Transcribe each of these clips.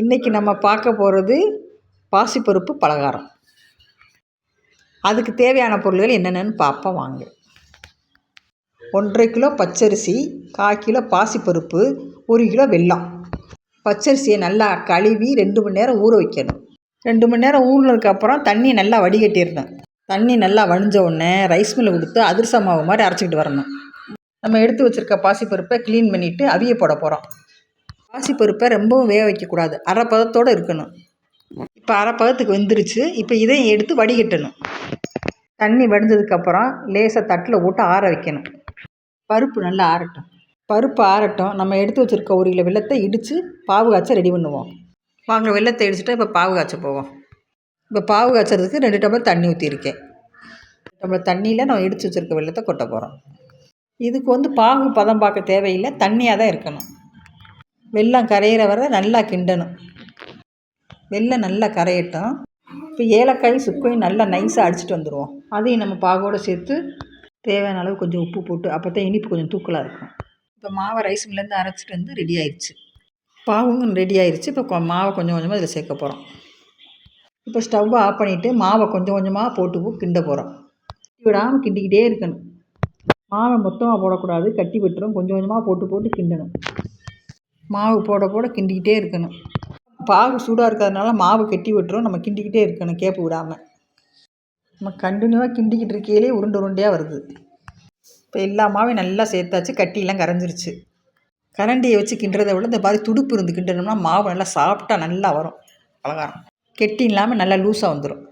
இன்றைக்கி நம்ம பார்க்க போகிறது பாசிப்பருப்பு பலகாரம். அதுக்கு தேவையான பொருள்கள் என்னென்னு பார்ப்போம் வாங்க. ஒன்றரை கிலோ பச்சரிசி கால் கிலோ பாசிப்பருப்பு ஒரு கிலோ வெல்லம். பச்சரிசியை நல்லா கழுவி ரெண்டு மணி நேரம் ஊற வைக்கணும். ரெண்டு மணி நேரம் ஊறினதுக்கப்புறம் தண்ணி நல்லா வடிகட்டிடணும். தண்ணி நல்லா வடிஞ்ச உடனே ரைஸ் மில்லில் கொடுத்து அதிரச மாவு மாதிரி அரைச்சிக்கிட்டு வரணும். நம்ம எடுத்து வச்சுருக்க பாசிப்பருப்பை க்ளீன் பண்ணிவிட்டு அவிய போட போகிறோம் பாசிப்பருப்பை ரொம்பவும் வேக வைக்கக்கூடாது. அரை பதத்தோடு இருக்கணும். இப்போ அரை பதத்துக்கு வெந்துருச்சு. இப்போ இதையும் எடுத்து வடிகட்டணும். தண்ணி வடிஞ்சதுக்கப்புறம் லேசாக தட்டில் போட்டு ஆற வைக்கணும். பருப்பு நல்லா ஆறட்டும். பருப்பு ஆறட்டும். நம்ம எடுத்து வச்சுருக்க ஒரு கிலோ வெள்ளத்தை இடித்து பாவு காய்ச்ச ரெடி பண்ணுவோம். வாங்க வெள்ளத்தை இடிச்சுட்டு இப்போ பாவு காய்ச்ச போவோம். இப்போ பாவு காய்ச்சறதுக்கு ரெண்டு டம்ளர் தண்ணி ஊற்றிருக்கேன் டம்ளர் தண்ணியில் நம்ம இடித்து வச்சுருக்க வெள்ளத்தை கொட்ட போகிறோம் இதுக்கு வந்து பாகு பதம் பார்க்க தேவையில்லை. தண்ணியாக தான் இருக்கணும். வெல்லம் கரையிற வரை நல்லா கிண்டணும். வெல்லம் நல்லா கரையட்டும். இப்போ ஏலக்காய் சுக்கையும் நல்லா நைஸாக அடிச்சுட்டு வந்துடுவோம் அதையும் நம்ம பாகோடு சேர்த்து தேவையான அளவு கொஞ்சம் உப்பு போட்டு அப்போ தான் இனிப்பு கொஞ்சம் தூக்கலாக இருக்கும். இப்போ மாவை ரைஸ் மில்லேருந்து அரைச்சிட்டு வந்து ரெடி ஆயிடுச்சு பாவும் ரெடி ஆயிடுச்சு இப்போ மாவை கொஞ்சம் கொஞ்சமாக இதில் சேர்க்க போகிறோம் இப்போ ஸ்டவ்வை ஆஃப் பண்ணிவிட்டு மாவை கொஞ்சம் கொஞ்சமாக போட்டு கிண்ட போகிறோம் விடாமல் கிண்டிக்கிட்டே இருக்கணும். மாவை மொத்தமாக போடக்கூடாது. கட்டி விட்டுரும். கொஞ்சம் கொஞ்சமாக போட்டு போட்டு கிண்டணும். மாவு போட போட கிண்டிக்கிட்டே இருக்கணும். பாகு சூடாக இருக்கிறதுனால மாவு கெட்டி விட்டுரும். நம்ம கிண்டிக்கிட்டே இருக்கணும் கேப்பு விடாமல் நம்ம கண்டினியூவாக கிண்டிக்கிட்டு இருக்கையிலே உருண்டை உருண்டையாக வருது. இப்போ எல்லா மாவையும் நல்லா சேர்த்தாச்சு. கட்டியெல்லாம் கரைஞ்சிருச்சு. கரண்டியை வச்சு கிண்டுறதை விட இந்த மாதிரி துடுப்பு இருந்து கிண்டணும்னா மாவு நல்லா சாப்பிட்டா நல்லா வரும். பலகாரம் கெட்டி இல்லாமல் நல்லா லூஸாக வந்துடும்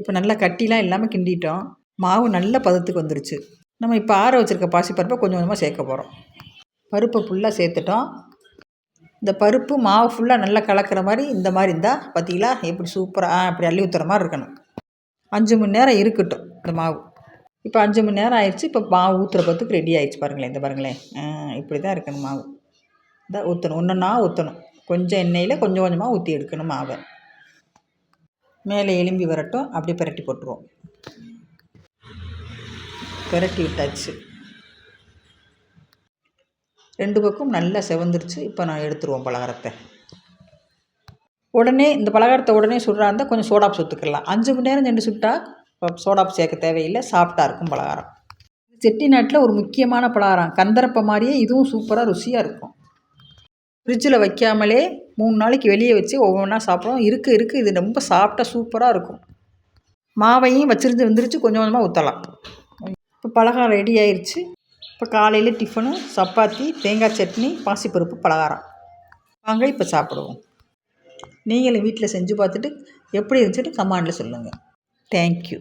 இப்போ நல்லா கட்டிலாம் இல்லாமல் கிண்டிட்டோம். மாவு நல்ல பதத்துக்கு வந்துருச்சு. நம்ம இப்போ ஆற வச்சுருக்க பாசிப்பருப்பை கொஞ்சம் கொஞ்சமாக சேர்க்க போகிறோம் பருப்பை ஃபுல்லாக சேர்த்துட்டோம். இந்த பருப்பு மாவு ஃபுல்லாக நல்லா கலக்கிற மாதிரி இந்த மாதிரி இருந்தால் பார்த்தீங்களா எப்படி சூப்பராக அப்படி அள்ளி ஊற்றுற மாதிரி இருக்கணும். அஞ்சு மணி நேரம் இருக்கட்டும் இந்த மாவு. இப்போ அஞ்சு மணி நேரம் ஆயிடுச்சு. இப்போ மாவு ஊற்றுற பத்துக்கு ரெடி ஆயிடுச்சு பாருங்களேன் இந்த பாருங்களேன். இப்படி தான் இருக்கணும் மாவு. இதான் ஊற்றணும் ஒன்றுன்னா ஊற்றணும் கொஞ்சம் எண்ணெயில் கொஞ்சம் கொஞ்சமாக ஊற்றி எடுக்கணும் மாவை. மேலே எலும்பி வரட்டும். அப்படியே பிரட்டி போட்டுருவோம். பிரட்டி விட்டாச்சு. ரெண்டு பக்கம் நல்லா செவந்துருச்சு. இப்போ நான் எடுத்துருவோம் பலகாரத்தை. உடனே இந்த பலகாரத்தை உடனே சுடுறா இருந்தால் கொஞ்சம் சோடாப் சுற்றுக்கலாம் அஞ்சு மணி நேரம் ரெண்டு சுட்டால் சோடாப் சேர்க்க தேவையில்லை. சாப்பிட்டா இருக்கும் பலகாரம். செட்டிநாட்டில் ஒரு முக்கியமான பலகாரம். கந்தரப்பை மாதிரியே இதுவும் சூப்பராக ருசியாக இருக்கும். ஃப்ரிட்ஜில் வைக்காமலே மூணு நாளைக்கு வெளியே வச்சு ஒவ்வொன்றா சாப்பிடுவோம் இருக்குது இருக்குது இது ரொம்ப சாப்பிட்டா சூப்பராக இருக்கும். மாவையும் வச்சிருந்து வந்துருச்சு. கொஞ்சம் கொஞ்சமாக ஊற்றலாம் இப்போ பலகாரம் ரெடி ஆயிடுச்சு இப்போ காலையில் டிஃபனு சப்பாத்தி தேங்காய் சட்னி பாசிப்பருப்பு பலகாரம். வாங்க இப்போ சாப்பிடுவோம். நீங்களும் வீட்டில் செஞ்சு பார்த்துட்டு எப்படி இருந்துச்சுட்டு கமாண்டில் சொல்லுங்கள் தேங்க்யூ